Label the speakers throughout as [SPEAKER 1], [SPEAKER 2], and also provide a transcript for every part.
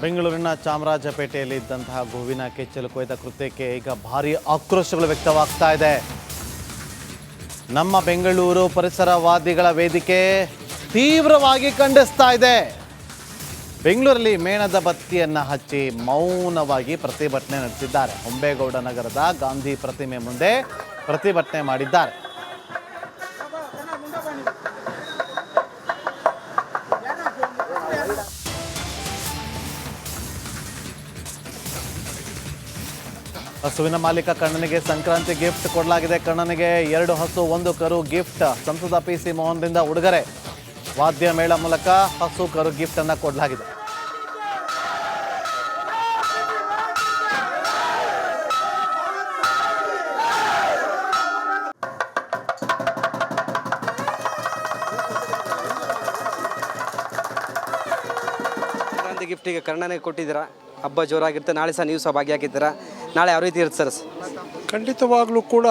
[SPEAKER 1] ಬೆಂಗಳೂರಿನ ಚಾಮರಾಜಪೇಟೆಯಲ್ಲಿ ಇದ್ದಂತಹ ಗೋವಿನ ಕೆಚ್ಚಲು ಕೊಯ್ದ ಕೃತ್ಯಕ್ಕೆ ಈಗ ಭಾರಿ ಆಕ್ರೋಶಗಳು ವ್ಯಕ್ತವಾಗ್ತಾ ಇದೆ. ನಮ್ಮ ಬೆಂಗಳೂರು ಪರಿಸರವಾದಿಗಳ ವೇದಿಕೆ ತೀವ್ರವಾಗಿ ಖಂಡಿಸ್ತಾ ಇದೆ. ಬೆಂಗಳೂರಲ್ಲಿ ಮೇಣದ ಬತ್ತಿಯನ್ನು ಹಚ್ಚಿ ಮೌನವಾಗಿ ಪ್ರತಿಭಟನೆ ನಡೆಸಿದ್ದಾರೆ. ಹೊಂಬೇಗೌಡ ನಗರದ ಗಾಂಧಿ ಪ್ರತಿಮೆ ಮುಂದೆ ಪ್ರತಿಭಟನೆ ಮಾಡಿದ್ದಾರೆ. ಹಸುವಿನ ಮಾಲೀಕ ಕಣ್ಣನಿಗೆ ಸಂಕ್ರಾಂತಿ ಗಿಫ್ಟ್ ಕೊಡಲಾಗಿದೆ. ಕಣ್ಣನಿಗೆ ಎರಡು ಹಸು, ಒಂದು ಕರು ಗಿಫ್ಟ್. ಸಂಸದ ಪಿ ಸಿ ಮೋಹನ್ರಿಂದ ಉಡುಗೊರೆ. ವಾದ್ಯ ಮೇಳ ಮೂಲಕ ಹಸು, ಕರು ಗಿಫ್ಟ್ ಅನ್ನ ಕೊಡಲಾಗಿದೆ.
[SPEAKER 2] ಗಿಫ್ಟಿಗೆ ಕರ್ಣನಿಗೆ ಕೊಟ್ಟಿದ್ದೀರಾ? ಹಬ್ಬ ಜೋರಾಗಿರುತ್ತೆ, ನಾಳೆ ಸಹ ನೀವು ಸಹ ಭಾಗಿಯಾಗಿದ್ದೀರಾ? ನಾಳೆ ಯಾವ ರೀತಿ ಇರುತ್ತೆ ಸರ್?
[SPEAKER 3] ಖಂಡಿತವಾಗ್ಲೂ ಕೂಡ,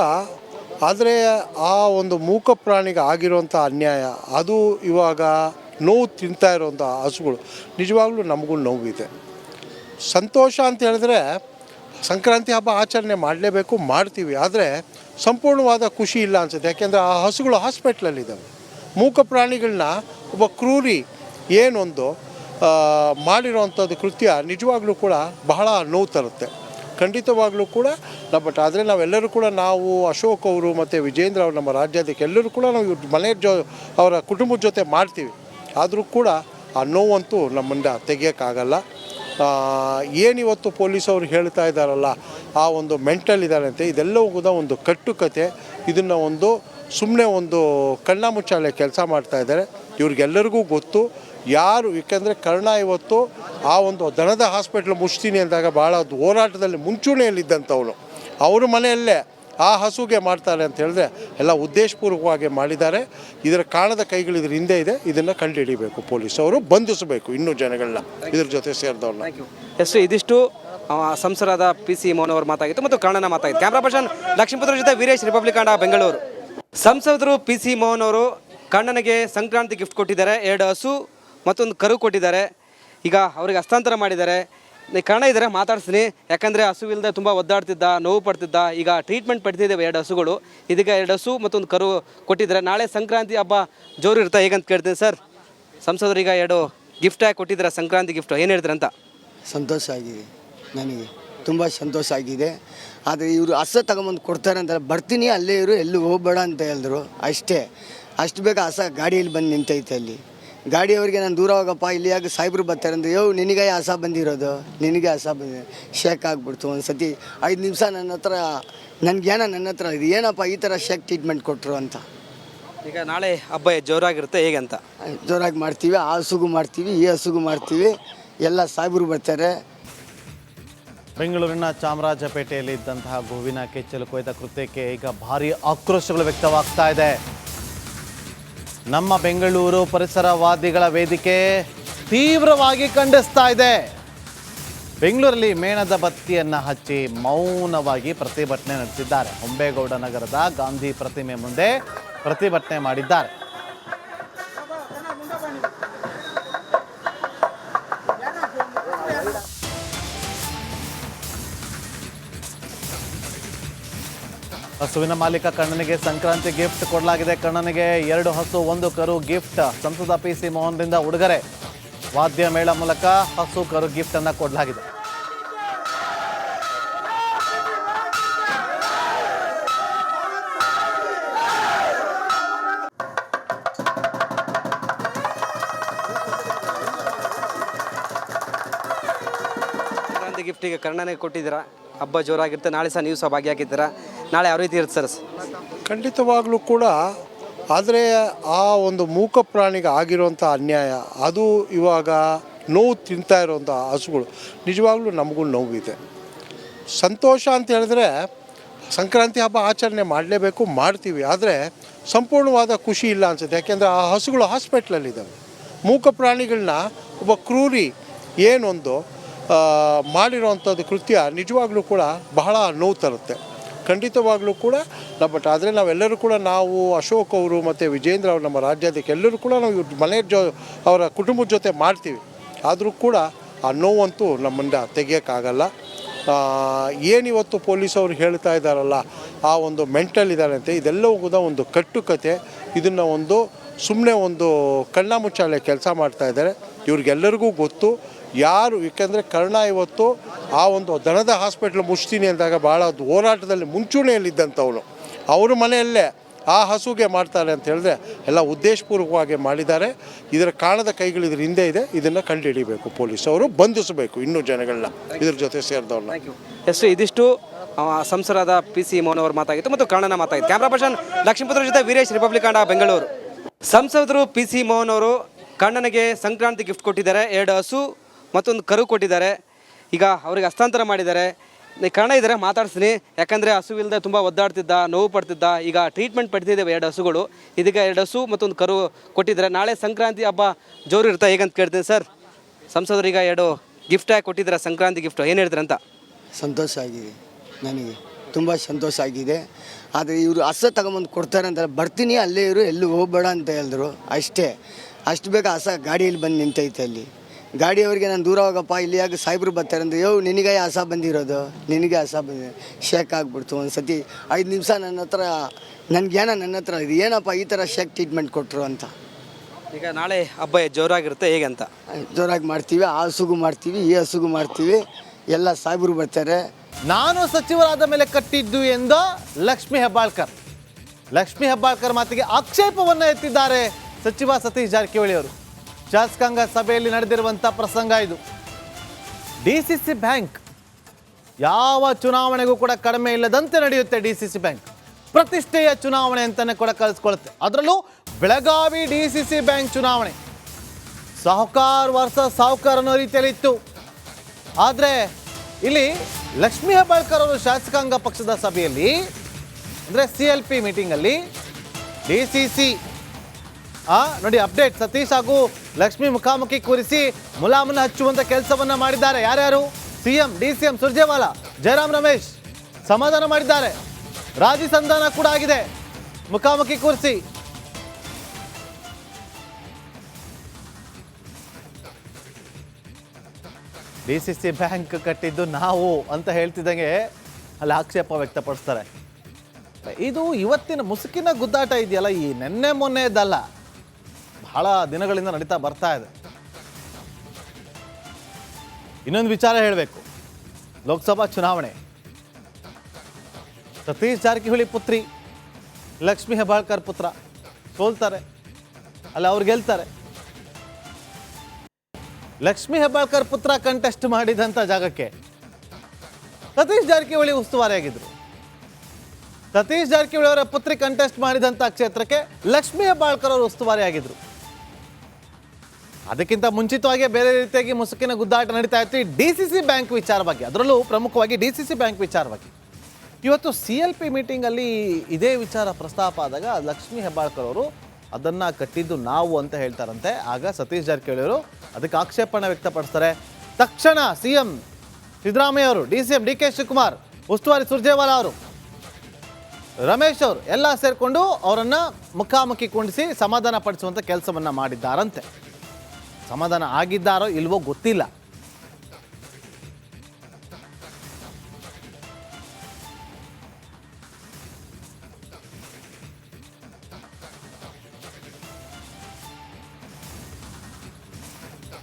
[SPEAKER 3] ಆದರೆ ಆ ಒಂದು ಮೂಕ ಪ್ರಾಣಿಗೆ ಆಗಿರುವಂಥ ಅನ್ಯಾಯ, ಅದು ಇವಾಗ ನೋವು ತಿಂತಾ ಇರುವಂಥ ಹಸುಗಳು. ನಿಜವಾಗ್ಲೂ ನಮಗೂ ನೋವಿದೆ ಸಂತೋಷ ಅಂತ ಹೇಳಿದ್ರೆ, ಸಂಕ್ರಾಂತಿ ಹಬ್ಬ ಆಚರಣೆ ಮಾಡಲೇಬೇಕು, ಮಾಡ್ತೀವಿ. ಆದರೆ ಸಂಪೂರ್ಣವಾದ ಖುಷಿ ಇಲ್ಲ ಅನ್ಸುತ್ತೆ. ಯಾಕೆಂದರೆ ಆ ಹಸುಗಳು ಹಾಸ್ಪಿಟ್ಲಲ್ಲಿದ್ದಾವೆ ಮೂಕ ಪ್ರಾಣಿಗಳನ್ನ ಒಬ್ಬ ಕ್ರೂರಿ ಏನೊಂದು ಮಾಡಿರೋವಂಥದ್ದು ಕೃತ್ಯ ನಿಜವಾಗ್ಲೂ ಕೂಡ ಬಹಳ ನೋವು ತರುತ್ತೆ. ಖಂಡಿತವಾಗ್ಲೂ ಕೂಡ. ನಾವು ಬಟ್ ಆದರೆ ನಾವೆಲ್ಲರೂ ಕೂಡ ನಾವು ಅಶೋಕ್ ಅವರು ಮತ್ತು ವಿಜೇಂದ್ರ ಅವರು ನಮ್ಮ ರಾಜ್ಯಾಧ್ಯಕ್ಷ ಎಲ್ಲರೂ ಕೂಡ ನಾವು ಇವ್ರ ಮನೆ ಜೊ, ಅವರ ಕುಟುಂಬದ ಜೊತೆ ಮಾಡ್ತೀವಿ. ಆದರೂ ಕೂಡ ಆ ನೋವಂತೂ ನಮ್ಮಿಂದ ತೆಗಿಯೋಕ್ಕಾಗಲ್ಲ. ಏನಿವತ್ತು ಪೊಲೀಸವರು ಹೇಳ್ತಾ ಇದ್ದಾರಲ್ಲ, ಆ ಒಂದು ಮೆಂಟಲ್ ಇದ್ದಾರೆ ಅಂತೆ ಇದೆಲ್ಲವೂ ಕೂಡ ಒಂದು ಕಟ್ಟುಕತೆ. ಇದನ್ನು ಒಂದು ಸುಮ್ಮನೆ ಒಂದು ಕಣ್ಣಾಮುಚ್ಚಾಲೆ ಕೆಲಸ ಮಾಡ್ತಾ ಇದ್ದಾರೆ. ಇವ್ರಿಗೆಲ್ಲರಿಗೂ ಗೊತ್ತು. ಯಾರು ಏಕೆಂದರೆ ಕರ್ಣ ಇವತ್ತು ಆ ಒಂದು ದನದ ಹಾಸ್ಪಿಟ್ಲ್ ಮುಚ್ತೀನಿ ಅಂದಾಗ ಭಾಳ ಹೋರಾಟದಲ್ಲಿ ಮುಂಚೂಣಿಯಲ್ಲಿದ್ದಂಥವನು. ಅವರು ಮನೆಯಲ್ಲೇ ಆ ಹಸುಗೆ ಮಾಡ್ತಾರೆ ಅಂತ ಹೇಳಿದ್ರೆ ಎಲ್ಲ ಉದ್ದೇಶಪೂರ್ವಕವಾಗಿ ಮಾಡಿದ್ದಾರೆ. ಇದರ ಕಾಣದ ಕೈಗಳು ಇದ್ರ ಹಿಂದೆ ಇದೆ. ಇದನ್ನು ಕಂಡುಹಿಡಿಬೇಕು ಪೊಲೀಸವರು ಬಂಧಿಸಬೇಕು ಇನ್ನೂ ಜನಗಳನ್ನ ಇದ್ರ ಜೊತೆ ಸೇರಿದವ್ರನ್ನ.
[SPEAKER 2] ಎಷ್ಟು ಇದಿಷ್ಟು ಆ, ಸಂಸದರಾದ ಪಿ ಸಿ ಮೋಹನ್ ಅವರ ಮಾತಾಗಿತ್ತು ಮತ್ತು ಕಾಣನ ಮಾತಾಗಿತ್ತು. ಕ್ಯಾಮ್ರಾ ಪರ್ಸನ್ ಲಕ್ಷ್ಮೀಪುತ್ರ ಜೊತೆ ವೀರೇಶ್ ರಿಪಬ್ಲಿಕ್ ಬೆಂಗಳೂರು ಸಂಸದರು ಪಿ ಸಿ ಮೋಹನ್ ಅವರು ಕಣ್ಣನಿಗೆ ಸಂಕ್ರಾಂತಿ ಗಿಫ್ಟ್ ಕೊಟ್ಟಿದ್ದಾರೆ, ಎರಡು ಹಸು ಮತ್ತೊಂದು ಕರು ಕೊಟ್ಟಿದ್ದಾರೆ. ಈಗ ಅವರಿಗೆ ಹಸ್ತಾಂತರ ಮಾಡಿದ್ದಾರೆ. ಈ ಕರ್ಣ ಇದ್ದಾರೆ ಮಾತಾಡ್ತೀನಿ ಯಾಕಂದರೆ ಹಸು ಇಲ್ಲದೆ ತುಂಬ ಒದ್ದಾಡ್ತಿದ್ದ, ನೋವು ಪಡ್ತಿದ್ದ, ಈಗ ಟ್ರೀಟ್ಮೆಂಟ್ ಪಡ್ತಿದ್ದೇವೆ ಎರಡು ಹಸುಗಳು. ಇದೀಗ ಎರಡು ಹಸು ಮತ್ತೊಂದು ಕರು ಕೊಟ್ಟಿದ್ದಾರೆ. ನಾಳೆ ಸಂಕ್ರಾಂತಿ ಹಬ್ಬ ಜೋರು ಇರ್ತಾ ಹೇಗಂತ ಕೇಳ್ತೀನಿ ಸರ್. ಸಂಸದರು ಈಗ ಎರಡು ಗಿಫ್ಟ್ ಆಗಿ ಕೊಟ್ಟಿದ್ದಾರೆ, ಸಂಕ್ರಾಂತಿ ಗಿಫ್ಟ್ ಏನು ಹೇಳ್ತಾರೆ ಅಂತ?
[SPEAKER 4] ಸಂತೋಷ ಆಗಿದೆ ನನಗೆ. ತುಂಬ ಸಂತೋಷ ಆಗಿದೆ. ಆದರೆ ಇವರು ಹಸ ತಗೊಂಬಂದು ಕೊಡ್ತಾರೆ ಅಂತ, ಬರ್ತೀನಿ, ಅಲ್ಲೇ ಇವರು ಎಲ್ಲೂ ಹೋಗಬೇಡ ಅಂತ ಹೇಳಿದ್ರು. ಅಷ್ಟೇ. ಅಷ್ಟು ಬೇಗ ಹಸ ಗಾಡಿಯಲ್ಲಿ ಬಂದು ನಿಂತೈತೆ ಅಲ್ಲಿ. ಗಾಡಿಯವ್ರಿಗೆ ನಾನು ದೂರ ಹೋಗಪ್ಪ ಇಲ್ಲಿ ಯಾಕೆ ಸಾಹೇಬ್ರು ಬರ್ತಾರೆ ಅಂದ್ರೆ ಯೋ ನಿನಗೆ ಹಸ ಬಂದಿರೋದು? ನಿನಗೆ ಹಸ ಬಂದಿದೆ ಶೇಕ್ ಆಗಿಬಿಡ್ತು ಒಂದು ಸತಿ ಐದು ನಿಮಿಷ ನನ್ನ ಹತ್ರ ನನಗೇನ ನನ್ನ ಹತ್ರ ಇದು. ಏನಪ್ಪ ಈ ಥರ ಶೇಕ್ ಟ್ರೀಟ್ಮೆಂಟ್ ಕೊಟ್ಟರು ಅಂತ?
[SPEAKER 2] ಈಗ ನಾಳೆ ಹಬ್ಬ ಜೋರಾಗಿರುತ್ತೆ ಹೇಗೆ ಅಂತ?
[SPEAKER 4] ಜೋರಾಗಿ ಮಾಡ್ತೀವಿ ಆ ಹಸುಗು ಮಾಡ್ತೀವಿ ಈ ಹಸುಗು ಮಾಡ್ತೀವಿ. ಎಲ್ಲ ಸಾಹೇಬ್ರು ಬರ್ತಾರೆ.
[SPEAKER 1] ಬೆಂಗಳೂರಿನ ಚಾಮರಾಜಪೇಟೆಯಲ್ಲಿ ಇದ್ದಂತಹ ಗೋವಿನ ಕೆಚ್ಚಲು ಕೊಯ್ದ ಕೃತ್ಯಕ್ಕೆ ಈಗ ಭಾರಿ ಆಕ್ರೋಶಗಳು ವ್ಯಕ್ತವಾಗ್ತಾ ಇದೆ. ನಮ್ಮ ಬೆಂಗಳೂರು ಪರಿಸರವಾದಿಗಳ ವೇದಿಕೆ ತೀವ್ರವಾಗಿ ಖಂಡಿಸ್ತಾ ಇದೆ. ಬೆಂಗಳೂರಲ್ಲಿ ಮೇಣದ ಬತ್ತಿಯನ್ನು ಹಚ್ಚಿ ಮೌನವಾಗಿ ಪ್ರತಿಭಟನೆ ನಡೆಸಿದ್ದಾರೆ. ಹೊಂಬೇಗೌಡ ನಗರದ ಗಾಂಧಿ ಪ್ರತಿಮೆ ಮುಂದೆ ಪ್ರತಿಭಟನೆ ಮಾಡಿದ್ದಾರೆ. ಹಸುವಿನ ಮಾಲೀಕ ಕಣ್ಣನಿಗೆ ಸಂಕ್ರಾಂತಿ ಗಿಫ್ಟ್ ಕೊಡಲಾಗಿದೆ. ಕಣ್ಣನಿಗೆ ಎರಡು ಹಸು, ಒಂದು ಕರು ಗಿಫ್ಟ್ ಸಂಸದ ಪಿ ಸಿ ಮೋಹನ್ರಿಂದ ಉಡುಗೊರೆ. ವಾದ್ಯ ಮೇಳ ಮೂಲಕ ಹಸು, ಕರು ಗಿಫ್ಟ್ ಅನ್ನ ಕೊಡಲಾಗಿದೆ.
[SPEAKER 2] ಗಿಫ್ಟಿಗೆ ಕರ್ಣನಿಗೆ ಕೊಟ್ಟಿದ್ದೀರಾ? ಹಬ್ಬ ಜೋರಾಗಿರುತ್ತೆ, ನಾಳೆ ಸಹ ನೀವು ಸಹ ಭಾಗಿಯಾಗಿದ್ದೀರಾ? ನಾಳೆ ಯಾವ ರೀತಿ ಇರುತ್ತೆ ಸರ್?
[SPEAKER 3] ಖಂಡಿತವಾಗ್ಲೂ ಕೂಡ, ಆದರೆ ಆ ಒಂದು ಮೂಕ ಪ್ರಾಣಿಗೆ ಆಗಿರುವಂಥ ಅನ್ಯಾಯ, ಅದು ಇವಾಗ ನೋವು ತಿಂತಾ ಇರುವಂಥ ಹಸುಗಳು. ನಿಜವಾಗ್ಲೂ ನಮಗೂ ನೋವಿದೆ. ಸಂತೋಷ ಅಂತ ಹೇಳಿದ್ರೆ ಸಂಕ್ರಾಂತಿ ಹಬ್ಬ ಆಚರಣೆ ಮಾಡಲೇಬೇಕು, ಮಾಡ್ತೀವಿ. ಆದರೆ ಸಂಪೂರ್ಣವಾದ ಖುಷಿ ಇಲ್ಲ ಅನ್ಸುತ್ತೆ. ಯಾಕೆಂದರೆ ಆ ಹಸುಗಳು ಹಾಸ್ಪಿಟ್ಲಲ್ಲಿದ್ದಾವೆ ಮೂಕ ಪ್ರಾಣಿಗಳನ್ನ ಒಬ್ಬ ಕ್ರೂರಿ ಏನೊಂದು ಮಾಡಿರೋವಂಥದ್ದು ಕೃತ್ಯ ನಿಜವಾಗ್ಲೂ ಕೂಡ ಬಹಳ ನೋವು ತರುತ್ತೆ. ಖಂಡಿತವಾಗ್ಲೂ ಕೂಡ. ಬಟ್ ಆದರೆ ನಾವೆಲ್ಲರೂ ಕೂಡ ನಾವು ಅಶೋಕ್ ಅವರು ಮತ್ತು ವಿಜೇಂದ್ರ ಅವರು ನಮ್ಮ ರಾಜ್ಯಾಧ್ಯಕ್ಷ ಎಲ್ಲರೂ ಕೂಡ ನಾವು ಇವ್ರ ಮನೆ ಜೊ, ಅವರ ಕುಟುಂಬದ ಜೊತೆ ಮಾಡ್ತೀವಿ. ಆದರೂ ಕೂಡ ಆ ನೋವಂತೂ ನಮ್ಮಿಂದ ತೆಗಿಯೋಕ್ಕಾಗಲ್ಲ. ಏನಿವತ್ತು ಪೊಲೀಸವರು ಹೇಳ್ತಾ ಇದ್ದಾರಲ್ಲ, ಆ ಒಂದು ಮೆಂಟಲ್ ಇದ್ದಾರೆ ಅಂತ ಇದೆಲ್ಲವೂ ಕೂಡ ಒಂದು ಕಟ್ಟುಕತೆ. ಇದನ್ನು ಒಂದು ಸುಮ್ಮನೆ ಒಂದು ಕಣ್ಣಾಮುಚ್ಚಾಲೆ ಕೆಲಸ ಮಾಡ್ತಾ ಇದ್ದಾರೆ. ಇವ್ರಿಗೆಲ್ಲರಿಗೂ ಗೊತ್ತು. ಯಾರು ಏಕೆಂದರೆ ಕರ್ಣ ಇವತ್ತು ಆ ಒಂದು ದನದ ಹಾಸ್ಪಿಟ್ಲ್ ಮುಚ್ತೀನಿ ಅಂದಾಗ ಭಾಳ ಹೋರಾಟದಲ್ಲಿ ಮುಂಚೂಣಿಯಲ್ಲಿದ್ದಂಥವನು. ಅವ್ರ ಮನೆಯಲ್ಲೇ ಆ ಹಸುಗೆ ಮಾಡ್ತಾರೆ ಅಂತ ಹೇಳಿದ್ರೆ ಎಲ್ಲ ಉದ್ದೇಶಪೂರ್ವಕವಾಗಿ ಮಾಡಿದ್ದಾರೆ. ಇದರ ಕಾಣದ ಕೈಗಳು ಇದ್ರ ಹಿಂದೆ ಇದೆ. ಇದನ್ನು ಕಂಡುಹಿಡಿಬೇಕು ಪೊಲೀಸವರು ಬಂಧಿಸಬೇಕು ಇನ್ನೂ ಜನಗಳನ್ನ. ಇದ್ರ ಜೊತೆ ಸೇರಿದವ್ರನ್ನ.
[SPEAKER 2] ಎಷ್ಟು ಇದಿಷ್ಟು ಆ, ಸಂಸದರಾದ ಪಿ ಸಿ ಮೋಹನ್ ಅವರು ಮಾತಾಗಿತ್ತು ಮತ್ತು ಕರ್ಣನ ಮಾತಾಗಿತ್ತು ಕ್ಯಾಮ್ರಾ ಪರ್ಸನ್ ಲಕ್ಷ್ಮೀಪುತ್ರ ಜೊತೆ ವೀರೇಶ್ ರಿಪಬ್ಲಿಕ್ ಆಂಡ್ ಬೆಂಗಳೂರು ಸಂಸದರು ಪಿ ಸಿ ಮೋಹನ್ ಅವರು ಕಣ್ಣನಿಗೆ ಸಂಕ್ರಾಂತಿ ಗಿಫ್ಟ್ ಕೊಟ್ಟಿದ್ದಾರೆ. ಎರಡು ಹಸು ಮತ್ತೊಂದು ಕರು ಕೊಟ್ಟಿದ್ದಾರೆ. ಈಗ ಅವ್ರಿಗೆ ಹಸ್ತಾಂತರ ಮಾಡಿದ್ದಾರೆ. ಈ ಇದ್ದರೆ ಮಾತಾಡ್ತೀನಿ ಯಾಕಂದರೆ ಹಸುವಿಲ್ಲದೆ ತುಂಬ ಒದ್ದಾಡ್ತಿದ್ದ, ನೋವು ಪಡ್ತಿದ್ದ, ಈಗ ಟ್ರೀಟ್ಮೆಂಟ್ ಪಡ್ತಿದ್ದೇವೆ ಎರಡು ಹಸುಗಳು. ಇದಕ್ಕೆ ಎರಡು ಹಸು ಮತ್ತೊಂದು ಕರು ಕೊಟ್ಟಿದ್ದಾರೆ. ನಾಳೆ ಸಂಕ್ರಾಂತಿ ಹಬ್ಬ ಜೋರು ಇರ್ತಾ ಹೇಗಂತ ಕೇಳ್ತೀನಿ ಸರ್. ಸಂಸದರು ಈಗ ಎರಡು ಗಿಫ್ಟ್ ಆಗಿ ಕೊಟ್ಟಿದ್ದಾರೆ, ಸಂಕ್ರಾಂತಿ ಗಿಫ್ಟ್ ಏನು ಹೇಳ್ತಾರೆ ಅಂತ?
[SPEAKER 4] ಸಂತೋಷ ಆಗಿದೆ ನನಗೆ. ತುಂಬ ಸಂತೋಷ ಆಗಿದೆ. ಆದರೆ ಇವರು ಹಸ ತಗೊಂಬಂದು ಕೊಡ್ತಾರೆ ಅಂತ ಬರ್ತೀನಿ, ಅಲ್ಲೇ ಇವರು ಎಲ್ಲೂ ಹೋಗಬೇಡ ಅಂತ ಹೇಳಿದ್ರು. ಅಷ್ಟೇ. ಅಷ್ಟು ಬೇಗ ಹಸ ಗಾಡಿಯಲ್ಲಿ ಬಂದು ನಿಂತೈತೆ ಅಲ್ಲಿ. ಗಾಡಿಯವರಿಗೆ ನಾನು ದೂರ ಹೋಗಪ್ಪ ಇಲ್ಲಿ ಯಾಕೆ ಸಾಹೇಬ್ರು ಬರ್ತಾರೆ ಅಂದ್ರೆ ಯೋ ನಿನಗೆ ಆಸ ಬಂದಿರೋದು ನಿನಗೆ ಆಸ ಬಂದಿದೆ. ಶೇಕ್ ಆಗ್ಬಿಡ್ತು ಒಂದು ಸತಿ ಐದು ನಿಮಿಷ ನನ್ನ ಹತ್ರ ನನಗೇನ ನನ್ನ ಹತ್ರ ಇದು ಏನಪ್ಪ ಈ ಥರ ಶೇಕ್ ಟ್ರೀಟ್ಮೆಂಟ್ ಕೊಟ್ಟರು ಅಂತ.
[SPEAKER 2] ಈಗ ನಾಳೆ ಹಬ್ಬ ಜೋರಾಗಿರುತ್ತೆ ಹೇಗಂತ? ಅಂತ
[SPEAKER 4] ಜೋರಾಗಿ ಮಾಡ್ತೀವಿ ಆ ಹಸುಗೂ ಮಾಡ್ತೀವಿ ಈ ಹಸುಗು ಮಾಡ್ತೀವಿ ಎಲ್ಲ ಸಾಹೇಬರು ಬರ್ತಾರೆ.
[SPEAKER 1] ನಾನು ಸಚಿವರಾದ ಮೇಲೆ ಕಟ್ಟಿದ್ದು ಎಂದು ಲಕ್ಷ್ಮಿ ಹೆಬ್ಬಾಳ್ಕರ್. ಲಕ್ಷ್ಮಿ ಹೆಬ್ಬಾಳ್ಕರ್ ಮಾತಿಗೆ ಆಕ್ಷೇಪವನ್ನು ಎತ್ತಿದ್ದಾರೆ ಸಚಿವ ಸತೀಶ್ ಜಾರಕಿಹೊಳಿ ಅವರು. ಶಾಸಕಾಂಗ ಸಭೆಯಲ್ಲಿ ನಡೆದಿರುವಂಥ ಪ್ರಸಂಗ ಇದು. ಡಿ ಸಿ ಸಿ ಬ್ಯಾಂಕ್ ಯಾವ ಚುನಾವಣೆಗೂ ಕೂಡ ಕಡಿಮೆ ಇಲ್ಲದಂತೆ ನಡೆಯುತ್ತೆ ಡಿ ಸಿ ಸಿ ಬ್ಯಾಂಕ್. ಪ್ರತಿಷ್ಠೆಯ ಚುನಾವಣೆ ಅಂತಲೇ ಕೂಡ ಕಲಿಸ್ಕೊಳುತ್ತೆ ಅದರಲ್ಲೂ Belagavi D C C bank ಚುನಾವಣೆ. ಸಾಹುಕಾರ್ ವರ್ಷ ಸಾಹುಕಾರ್ ಅನ್ನೋ ರೀತಿಯಲ್ಲಿ ಇತ್ತು. ಆದರೆ ಇಲ್ಲಿ ಲಕ್ಷ್ಮೀ ಹೆಬ್ಬಾಳ್ಕರ್ ಅವರು ಶಾಸಕಾಂಗ ಪಕ್ಷದ ಸಭೆಯಲ್ಲಿ, ಅಂದರೆ ಸಿ ಎಲ್ ಪಿ ಮೀಟಿಂಗಲ್ಲಿ, ಡಿ ಸಿ ಸಿ ನೋಡಿ ಅಪ್ಡೇಟ್ ಸತೀಶ್ ಹಾಗೂ ಲಕ್ಷ್ಮಿ ಮುಖಾಮುಖಿ ಕೂರಿಸಿ ಮುಲಾಮನ್ನ ಹಚ್ಚುವಂತ ಕೆಲಸವನ್ನ ಮಾಡಿದ್ದಾರೆ. ಯಾರ್ಯಾರು? CM D C M Surjewala, Jairam Ramesh ಸಮಾಧಾನ ಮಾಡಿದ್ದಾರೆ. ರಾಜಿ ಸಂಧಾನ ಕೂಡ ಆಗಿದೆ. ಮುಖಾಮುಖಿ ಕೂರಿಸಿ. ಡಿ ಸಿ ಸಿ ಬ್ಯಾಂಕ್ ಕಟ್ಟಿದ್ದು ನಾವು ಅಂತ ಹೇಳ್ತಿದ್ದಂಗೆ ಅಲ್ಲಿ ಆಕ್ಷೇಪ ವ್ಯಕ್ತಪಡಿಸ್ತಾರೆ. ಇದು ಇವತ್ತಿನ ಮುಸುಕಿನ ಗುದ್ದಾಟ ಇದೆಯಲ್ಲ, ಈ ನೆನ್ನೆ ಮೊನ್ನೆದಲ್ಲ. ಬಹಳ ದಿನಗಳಿಂದ ನಡೀತಾ ಬರ್ತಾ ಇದೆ. ಇನ್ನೊಂದು ವಿಚಾರ ಹೇಳಬೇಕು. ಲೋಕಸಭಾ ಚುನಾವಣೆ. ಸತೀಶ್ ಜಾರಕಿಹೊಳಿ ಪುತ್ರಿ, ಲಕ್ಷ್ಮೀ ಹೆಬ್ಬಾಳ್ಕರ್ ಪುತ್ರ, ಸೋಲ್ತಾರೆ. ಅಲ್ಲ, ಅವ್ರು ಗೆಲ್ತಾರೆ. ಲಕ್ಷ್ಮೀ ಹೆಬ್ಬಾಳ್ಕರ್ ಪುತ್ರ ಕಂಟೆಸ್ಟ್ ಮಾಡಿದಂಥ ಜಾಗಕ್ಕೆ ಸತೀಶ್ ಜಾರಕಿಹೊಳಿ ಉಸ್ತುವಾರಿಯಾಗಿದ್ದರು ಸತೀಶ್ ಜಾರಕಿಹೊಳಿ ಅವರ ಪುತ್ರಿ ಕಂಟೆಸ್ಟ್ ಮಾಡಿದಂಥ ಕ್ಷೇತ್ರಕ್ಕೆ ಲಕ್ಷ್ಮೀ ಹೆಬ್ಬಾಳ್ಕರ್ ಅವರು ಉಸ್ತುವಾರಿಯಾಗಿದ್ರು ಅದಕ್ಕಿಂತ ಮುಂಚಿತವಾಗಿ ಬೇರೆ ರೀತಿಯಾಗಿ ಮುಸುಕಿನ ಗುದ್ದಾಟ ನಡೀತಾ ಇತ್ತು. ಈ ಡಿ ಸಿ ಸಿ ಬ್ಯಾಂಕ್ ವಿಚಾರವಾಗಿ ಅದರಲ್ಲೂ ಪ್ರಮುಖವಾಗಿ ಡಿ ಸಿ ಸಿ ಬ್ಯಾಂಕ್ ವಿಚಾರವಾಗಿ ಇವತ್ತು ಸಿ ಎಲ್ ಪಿ ಮೀಟಿಂಗಲ್ಲಿ ಇದೇ ವಿಚಾರ ಪ್ರಸ್ತಾಪ ಆದಾಗ ಲಕ್ಷ್ಮೀ ಹೆಬ್ಬಾಳ್ಕರ್ ಅವರು ಅದನ್ನು ಕಟ್ಟಿದ್ದು ನಾವು ಅಂತ ಹೇಳ್ತಾರಂತೆ. ಆಗ ಸತೀಶ್ ಜಾರಕಿಹೊಳಿ ಅವರು ಅದಕ್ಕೆ ಆಕ್ಷೇಪಣೆ ವ್ಯಕ್ತಪಡಿಸ್ತಾರೆ. ತಕ್ಷಣ ಸಿ ಎಂ ಸಿದ್ದರಾಮಯ್ಯ ಅವರು, D C M D K Shivakumar, ಉಸ್ತುವಾರಿ ಸುರ್ಜೇವಾಲಾ ಅವರು, ರಮೇಶ್ ಅವರು ಎಲ್ಲ ಸೇರಿಕೊಂಡು ಅವರನ್ನು ಮುಖಾಮುಖಿ ಕುಂಡಿಸಿ ಸಮಾಧಾನ ಪಡಿಸುವಂಥ ಕೆಲಸವನ್ನು ಮಾಡಿದ್ದಾರಂತೆ. ಸಮಾಧಾನ ಆಗಿದ್ದಾರೋ ಇಲ್ವೋ ಗೊತ್ತಿಲ್ಲ.